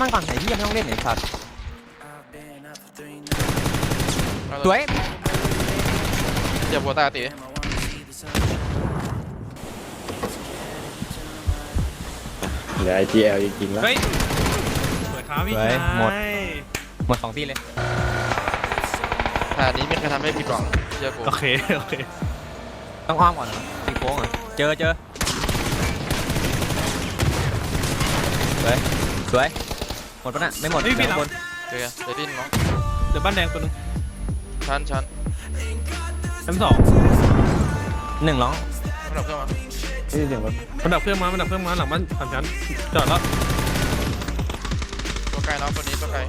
รับมันก่อนไอ้ที่ยังไม่ต้องเล่นไอ้สัตว์เอาสวยเจ็บหัวตายตีเหลือ IGL จริงๆแล้วเฮ้ยเปิดครับพี่ชายหมดสองที่เลยขนาดนี้ไม่เคยทำให้ผิดหวังเชื่อกูโอเค โอเค ต้องอ้อมก่อนเหรอตีโค้งเหรอะเจอเจอสวยสวย หมดปะน่ะไม่หมดไม่มีเหลือหลัข้างงบนเจอเดยวดิ้นเนาะเดี๋ยวบ้านแดงตัวหนึงชันชันชั้นสองหนึ่งร้องไม่ดับเครื่องมานี่เสียงรถมันดับเครื่องมามันดับเครื่องมาหลังบ้านสามชั้นจอดแล้วตัวไกลเนาะตัวนี้ตัวไกล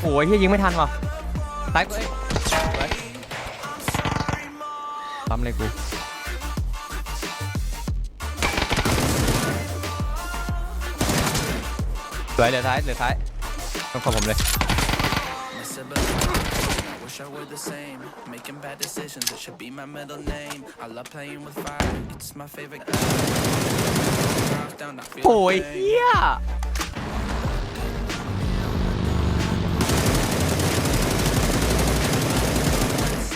โอ้ยเฮียยิงไม่ทันว่ะตายกูเอ้ยสวยปั๊มเลยกู วยเหลือท้ายเหลือท้ายต้องขอผมเลย Wish I were the same. Making bad decisions, it should be my middle name. I love playing with fire, it's my favorite game. Drive down, I feel โอ้ย the pain. เฮีย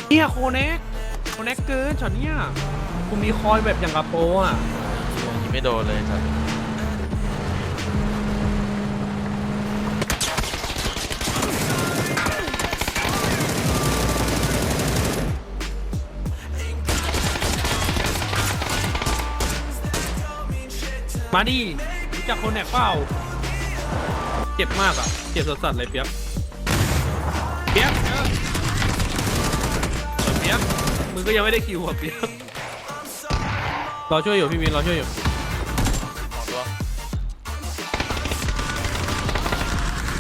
เฮียโคเน็กโคเน็กเกินช็อตเนี้ยกูมีคอยแบบอย่างกับโปรอะยิงไม่โดนเลยชัน มาดิรู้จักคเน็กเปล่าเจ็บมากอะ เจ็บสัสๆเลยเปียกเปียกเออเปียกมึงก็ยังไม่ได้คิวอะเปียกรอช่วยอยู่พี่วินรอช่วยอยู่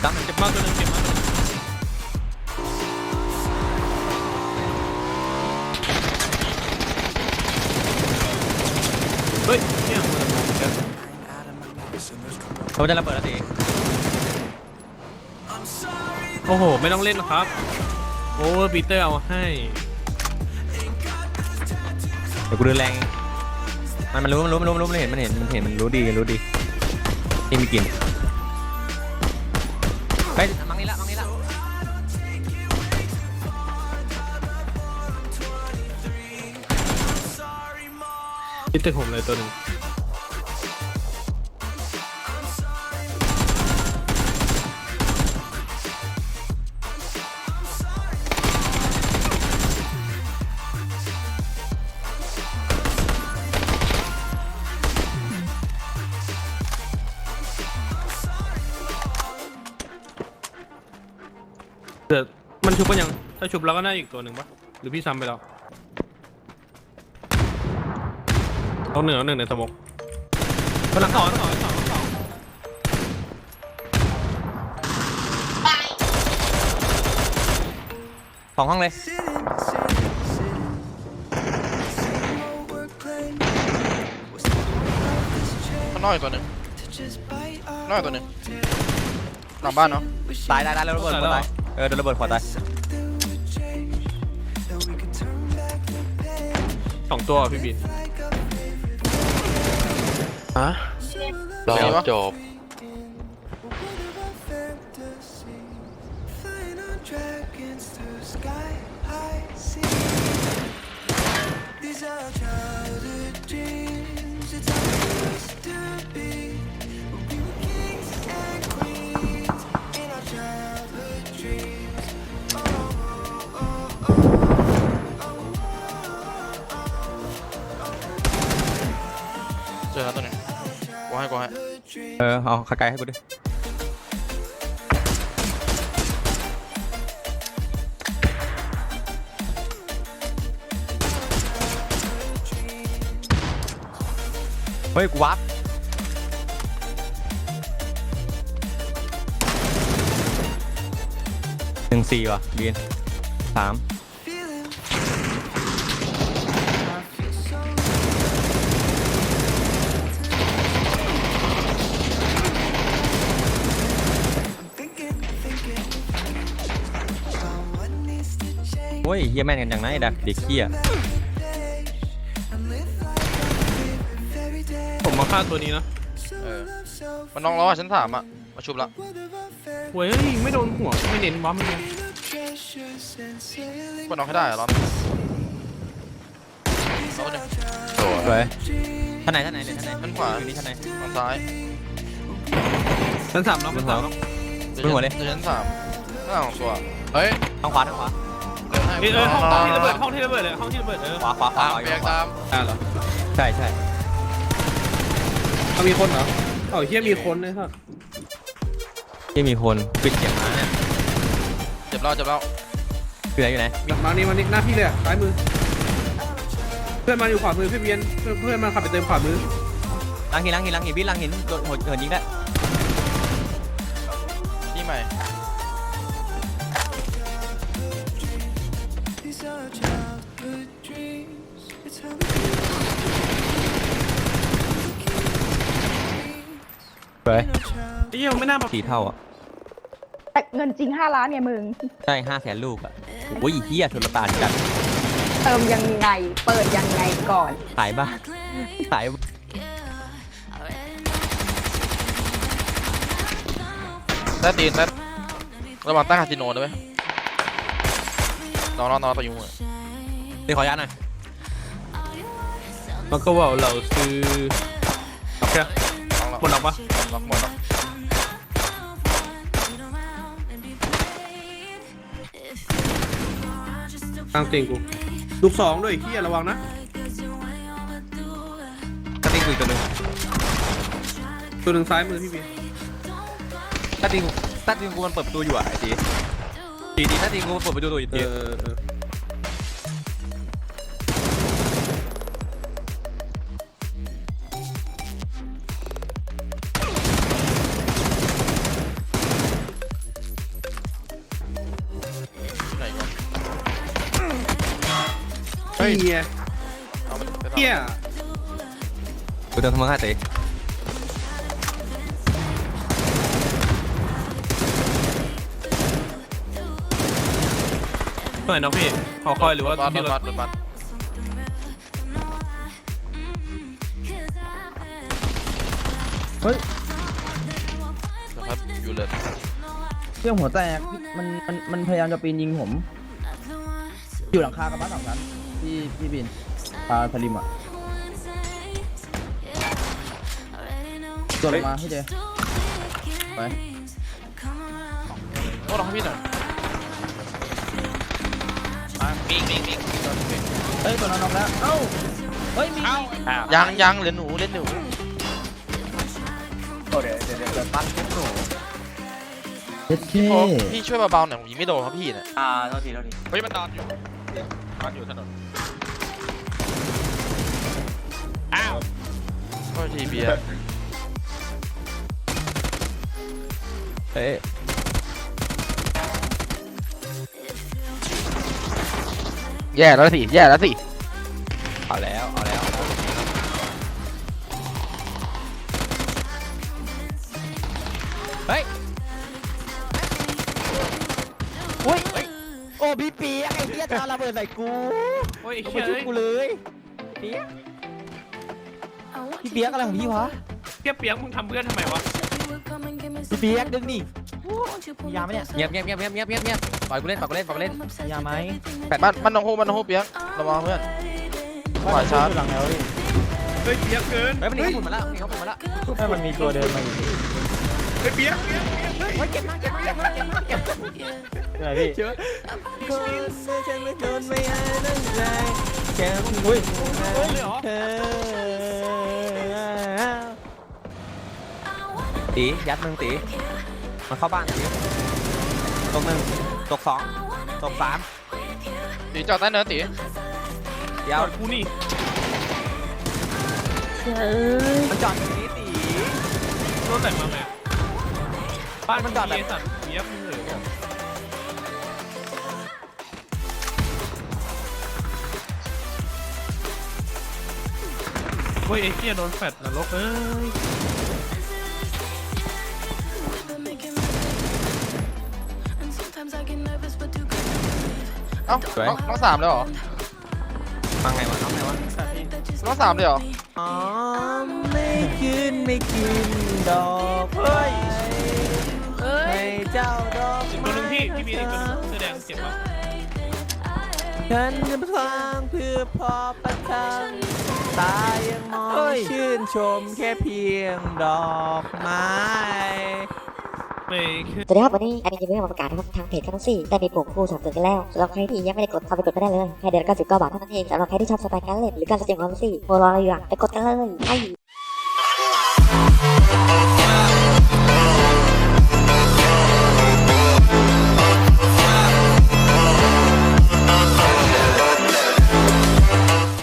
ตั้งเจ็บมากตัวนึงเจ็บมากเฮ้ยเนี่ย เขาจะระเบิดแล้วสิโอ้โห ไม่ต้องเล่นหรอกครับ โอ้ปีเตอร์เอาให้ เดี๋ยวกูเดินแรง มันมันรู้มันรู้มันรู้มันรู้มันเห็นมันเห็นมันเห็นมันรู้ดีมันรู้ดีที่มีกลิ่นไปมังนี่ละมังนี่ละที่ตึกผมเลยตัวหนึ่ง ชุบกันยัง ถ้าชุบแล้วก็น่าอีกตัวหนึ่งปะหรือพี่ซ้ำไปแล้วต้องหนึ่งเอาหนึ่งในสมกกำลังต่อต่อต่อต่อสองห้องเลยข้างนอกอีกตัวหนึ่งข้างนอกอีกตัวหนึ่งหลังบ้านเนาะตายตายตายแล้วระเบิดขวาตาย เออโดนระเบิดขวาตายสองตัวพี่บิน ฮะรอจบ These are childhood dreams. It's จอแล้วตัวหนึ่งกูให้กูให้เออเอาขาไกลให้กูดิเฮ้ยกูวับหนึ่งสี่ว่ะบีนสาม โอ้ยเฮียแม่นกันจังนะไอ้ดักเด็กเฮีย And live like a favorite fairy tale. ผมมาฆ่าตัวนี้นะเอออมันน้องล้ออะชั้นสามอะ มาชุบละเว้ยไม่โดนหัวไม่เน้นวะมันไงกดน้องให้ได้อะร้อนเอาไปหนึ่งสวยสวยท่านไหนท่านไหนเลยท่านไหนท่านขวาอยู่นี่ท่านไหนฝั่งซ้ายชั้นสามเนาะชั้นสามเนาะดี๋วขึ้นหัวเลยดี๋วชั้นสามหน้าของตัวเฮ้ยทางขวาทางขวา เดินให้เอ้ยเออห้องห้องที่ระเบิดห้องที่ระเบิดเลยห้องที่ระเบิดเออขวาขวาขวาตามขวาเปียกตามอ่าเหรอใช่ใช่เอามีคนเหรอเอ้าเฮียมีคนเลยครับที่มีคนปิดเสียงมาเนี่ยเจ็บแล้วเจ็บแล้วคืออะไรอยู่ไหนหลังมานี่มานี่หน้าพี่เลยอะซ้ายมือ เพื่อนมันอยู่ขวามือพี่เบียนเพื่อนเพื่อนมันขับไปเติมขวามือล้างหินล้างหินล้างหินพี่ล้างหินโดนโหดเหินยิงได้ สวยไอ้เหี้ยมันไม่น่ามาสี่เท่าอะ แต่เงินจริง 5 ล้านเนี่ยมึง ใช่ห้าแสนลูกอะโอ้ยเฮียทุนตานจัดเติมยังไง เปิดยังไงก่อนขายบ้านขายแต้ตีนแต้ระวังตั้งคาสิโนนะเว้ยนอนนอนนอนต่ออยู่มือเดี๋ยวขออนุญาตหน่อยมันก็ว่าเราซื้อโอเคลองแล้วหมดหรอปะ ล็อกหมดแล้วตั้งเตียงกูลูกสองด้วยเฮียระวังนะถ้าตีกูอีกตัวหนึ่งตัวหนึ่งซ้ายมือพี่เบียนถ้าตีกูถ้าตีกูมันเปิดประตูอยู่อะไอ้ตีตีตีถ้าตีกูเปิดประตูอยู่เอตีอเออเออ ฮ้ยเฮียเอาไปไปต่อเฮียกูเติมทำมึงห้าตีเมื่อไหร่น้องพี่ขอคอยหรือว่าบัสที่รบัถสบัสบัสนะครับอยู่เลยเครื่องหัวแตก มัน มัน มันพยายามจะปีนยิงผม อยู่หลังคากระบะสองชั้น ที่พี่บินพาสลิมอะตัวลงมาให้เจไปโอ้ลองให้พี่หน่อยเฮ้ยตัวนั้นน็อกแล้วเอ้าเฮ้ยมียังยังเหลือหนูเล่นหนูเจ็ดเคโอ้พี่ช่วยเบาๆหน่อยผมยิงไม่โดนครับพี่เนี่ยอ่าเท่าทีเท่าทีเฮ้ยมันนอนอยู่นอนอยู่ถนน โอ้ยทีเบียร์เอ้ยแย่แล้วสิ แย่แล้วสิ เอาแล้ว เอาแล้วเอาแล้วเฮ้ยอุ้ยเฮ้ย โอ้พี่ปีไอ้เหี้ยจะระเบิดใส่กูโอ้ยไอ้กูเฮีมายช่วยกูเลยเปียก พี่เปียกอะไรของพี่วะเฮียเปียกมึงทำเพื่อนทำไมวะพี่เปียกดึงดิมียาไหมเนี่ยเงียบเงียบเงียบเงียบเงียบเงียบเงียบปล่อยกูเล่นปล่อยกูเล่นปล่อยกูเล่นมียาไหมบ้านบ้านน้องโฮบ้านน้องโฮเปียกระวังเพื่อนขวาชาร์จหลังแล้วพี่เฮ้ยเปียกเกินเฮ้ยมันหนีเขาหมุนมาแล้วหนีเขาหมุนมาแล้วให้มันมีตัวเดินมาอยู่เฮ้ยเปียกเปียกเปียกเฮ้ยเฮ้ยพี่เชื่อคนไม่ใช่ไม่โดนไม่อาตั้งใจแค่มึงอุ้ยโอ้ยเลยเหรอเธอ ตียัดมึงตีมันเข้าบ้านตีตกหนึ่งตกสองตกสามตีจอดใต้เนินตีเดี๋ยวจอดกูนี่มันจอดตรงนี้ตี รถแต่งมาไหมบ้านมันจอดแบบเสัตว์เปียกมึงเหลือเฮ้ยไอ้เฮียโดนแฟดนรกเอ้ย เอ้าน้องน้องสามเลยเหรอมาไงวะน้องไงวะน้องสามเลยเหรอ อ๋อไม่คืนไม่กินดอกเฮ้ยให้เจ้าดอกอีกคนหนึงพี่พี่บีอีกคนหนึงเสื้อแดงเจ็บปะฉันจะพลางเพื่อพอประทังตายังมองชื่นชมแค่เพียงดอกไม้ไม่คือ สวัสดีครับวันนี้แอดมินจะมีมาประกาศนะครับทางเพจแคมองซี่ได้มีปุ่มผู้สนับสนุกันแล้วสำหรับใครที่ยังไม่ได้กดเข้าไปกดก็ได้เลยใค่เดือนละ99บาทเท่านั้นเองสำหรับใครที่ชอบสไตล์การเล่นหรือการแสดงความซี่โมรออะไรอย่างไปกดกันเลยไป